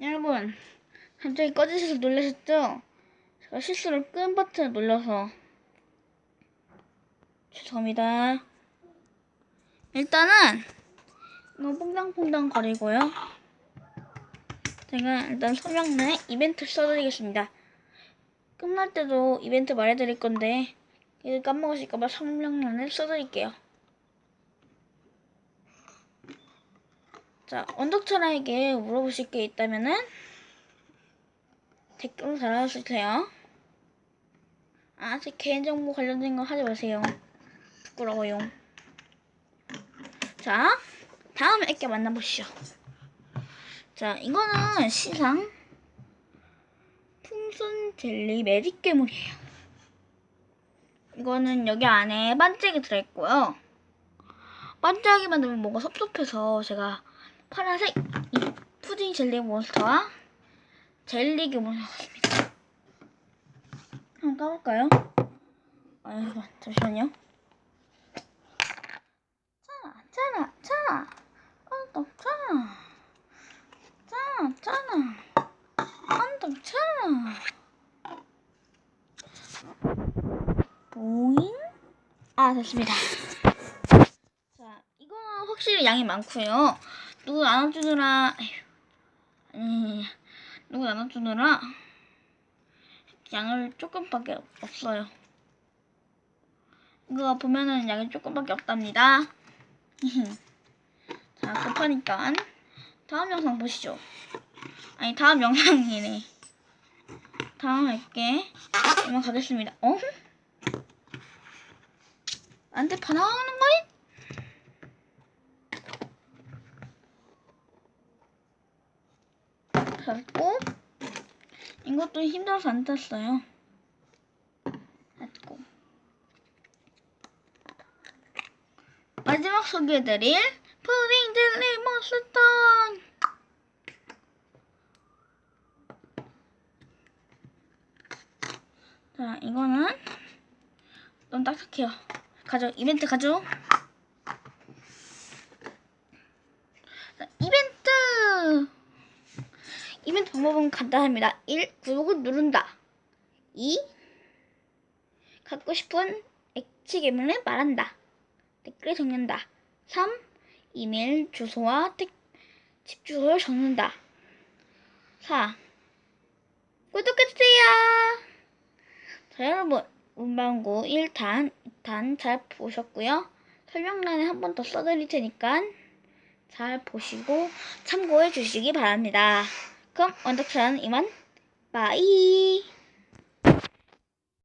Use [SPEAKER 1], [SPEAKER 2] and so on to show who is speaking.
[SPEAKER 1] 여러분, 갑자기 꺼지셔서 놀라셨죠? 제가 실수로 끈 버튼을 눌러서 죄송합니다. 일단은 이거 퐁당퐁당 거리고요. 제가 일단 설명란에 이벤트 써드리겠습니다. 끝날 때도 이벤트 말해드릴 건데 이거 까먹으실까봐 설명란에 써드릴게요. 자, 원덕천아에게 물어보실 게 있다면은 댓글로 달아주세요. 아, 제 개인정보 관련된 거 하지 마세요. 부끄러워요. 자, 다음 액게 만나보시죠. 자, 이거는 시상 풍선 젤리 매직 괴물이에요. 이거는 여기 안에 반짝이 들어있고요. 반짝이 만 들면 뭔가 섭섭해서 제가 파란색 이 푸딩 젤리 몬스터와 젤리 넣었습니다. 한번 까볼까요? 아유, 잠시만요. 짜나, 짜나, 짜나. 언덕 짜나. 짜나, 짜나. 언덕 짜나. 보잉? 아, 됐습니다. 자, 이거는 확실히 양이 많고요. 누구 나눠주느라, 누구 나눠주느라 양을 조금밖에 없어요. 이거 보면은 양이 조금밖에 없답니다. 자, 급하니까 다음 영상 보시죠. 아니, 다음 영상이네. 다음 할게. 이만 가겠습니다. 어? 나한테 반항하는 거야? 됐고 이것도 힘들어서 안 tas어요. 됐고 마지막 소개해드릴 푸딩 젤리 몬스터 자 이거는 너무 딱딱해요. 가죠 이벤트 이벤트 방법은 간단합니다. 1. 구독을 누른다. 2. 갖고 싶은 액체 괴물을 말한다. 댓글에 적는다. 3. 이메일 주소와 택, 집 주소를 적는다. 4. 구독해주세요. 자, 여러분. 문방구 1탄, 2탄 잘 보셨고요. 설명란에 한 번 더 써드릴 테니까 잘 보시고 참고해 주시기 바랍니다. 그럼 원덕처럼 이만 빠이